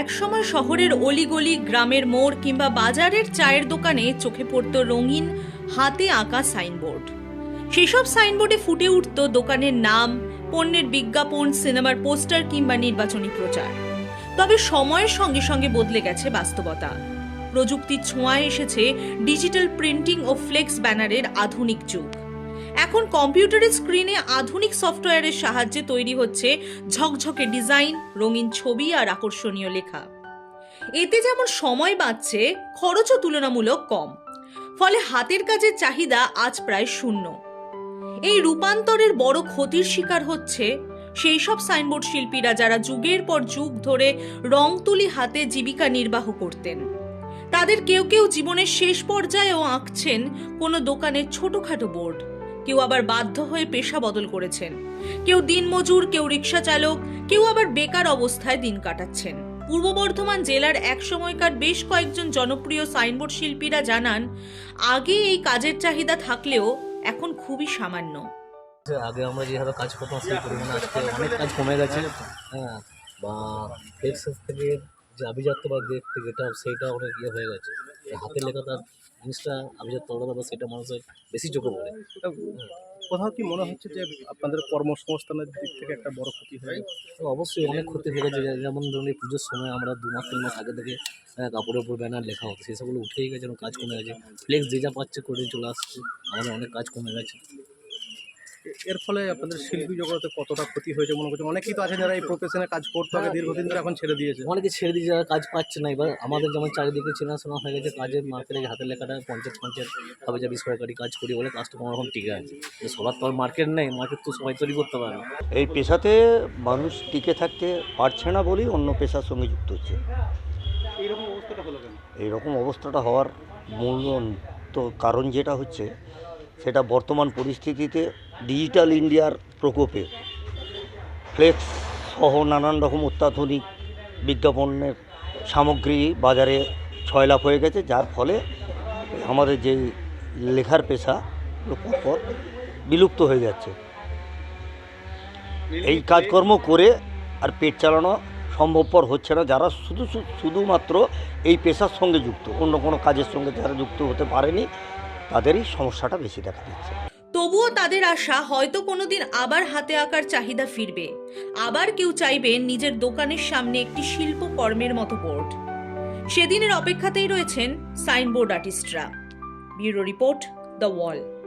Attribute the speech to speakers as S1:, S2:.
S1: একসময় শহরের অলিগলি গ্রামের মোড় কিংবা বাজারের চায়ের দোকানে চোখে পড়ত রঙিন, হাতে আঁকা সাইনবোর্ড। সেসব সাইনবোর্ডে ফুটে উঠত দোকানের নাম, পণ্যের বিজ্ঞাপন, সিনেমার পোস্টার কিংবা নির্বাচনী প্রচার। তবে সময়ের সঙ্গে সঙ্গে বদলে গেছে বাস্তবতা। প্রযুক্তির ছোঁয়ায় এসেছে ডিজিটাল প্রিন্টিং ও ফ্লেক্স ব্যানারের আধুনিক যুগ। এখন কম্পিউটারের স্ক্রিনে আধুনিক সফটওয়্যারের সাহায্যে তৈরি হচ্ছে ঝকঝকে ডিজাইন, রঙিন ছবি আর আকর্ষণীয় লেখা। এতে যেমন সময় বাঁচছে, খরচও তুলনামূলক কম। ফলে হাতের কাজের চাহিদা আজ প্রায় শূন্য। এই রূপান্তরের বড় ক্ষতির শিকার হচ্ছে সেই সব সাইনবোর্ড শিল্পীরা যারা যুগের পর যুগ ধরে রং তুলি হাতে জীবিকা নির্বাহ করতেন। তাদের কেউ কেউ জীবনের শেষ পর্যায়েও আঁকছেন কোনো দোকানের ছোটখাটো বোর্ড। কেউ আবার বাধ্য হয়ে পেশা বদল করেছেন। কেউ দিনমজুর কেউ রিক্সা চালক, কেউ আবার বেকার অবস্থায় দিন কাটাচ্ছেন। পূর্ব বর্ধমান জেলার এক সময়কার বেশ কয়েকজন জনপ্রিয় সাইনবোর্ড শিল্পীরা জানান, আগে এই কাজের চাহিদা থাকলেও এখন খুবই সামান্য।
S2: আগে আমরা যেভাবে কাজ করতাম, সেই পরিমাণে আজকে অনেক কাজ কমে গেছে। হ্যাঁ বা ফ্লেক্সের থেকে যে আভিজাত্য বা দেখতে যেটা সেইটা অনেক ইয়ে হয়ে গেছে। হাতের লেখা তার জিনিসটা আভিজাত্য আলাদা বা সেটা মানুষের বেশি চোখে বলে।
S3: কোথাও কি মনে হচ্ছে যে আপনাদের কর্মসংস্থানের দিক থেকে একটা বড় ক্ষতি হয়
S2: তো অবশ্যই অনেক ক্ষতি হয়ে গেছে। যেমন ধরুন এই পুজোর সময় আমরা দু মাস তিন মাস আগে থেকে কাপড়ের উপর ব্যানার লেখা হতো। সেসবগুলো উঠেই গেছে এবং কাজ কমে গেছে। ফ্লেক্স যে যা পাচ্ছে করে চলে আসছে। আমাদের অনেক কাজ কমে গেছে।
S3: এর ফলে আপনাদের শিল্পী জগতে কতটা ক্ষতি হয়েছে মনে করছেন? অনেকেই তো আছে যারা এই প্রফেশনে কাজ করতে হবে দীর্ঘদিন ধরে এখন ছেড়ে দিয়েছে।
S2: অনেকে ছেড়ে দিয়ে যারা কাজ পাচ্ছে না। এবার আমাদের যেমন চারিদিকে চেনাশোনা হয়ে গেছে কাজের মার্কেটে হাতের লেখাটা পঞ্চায়েত পঞ্চায়েত হবে যাবি সরকারি কাজ করি বলে কাজটা কোনো রকম টিকে আছে। সবার তো আর মার্কেট নেই মার্কেট তো সবাই তৈরি করতে পারে না।
S4: এই পেশাতে মানুষ টিকে থাকতে পারছে না বলেই অন্য পেশার সঙ্গে যুক্ত হচ্ছে।
S3: এইরকম অবস্থাটা হলো কেন?
S4: এইরকম অবস্থাটা হওয়ার মূল তো কারণ যেটা হচ্ছে সেটা বর্তমান পরিস্থিতিতে ডিজিটাল ইন্ডিয়ার প্রকোপে। ফ্লেক্স সহ নানান রকম অত্যাধুনিক বিজ্ঞাপনের সামগ্রী বাজারে ছয়লাভ হয়ে গেছে, যার ফলে আমাদের যে লেখার পেশা পর বিলুপ্ত হয়ে যাচ্ছে। এই কাজকর্ম করে আর পেট চালানো সম্ভবপর হচ্ছে না, যারা শুধু শুধুমাত্র এই পেশার সঙ্গে যুক্ত, অন্য কোনো কাজের সঙ্গে যারা যুক্ত হতে পারেনি তাদেরই সমস্যাটা বেশি দেখা দিচ্ছে।
S1: তবুও তাদের আশা হয়তো কোনোদিন আবার হাতে আঁকার চাহিদা ফিরবে। আবার কেউ চাইবে নিজের দোকানের সামনে একটি শিল্প কর্মের মতো বোর্ড। সেদিনের অপেক্ষাতেই রয়েছেন signboard আর্টিস্টরা। Bureau report the wall.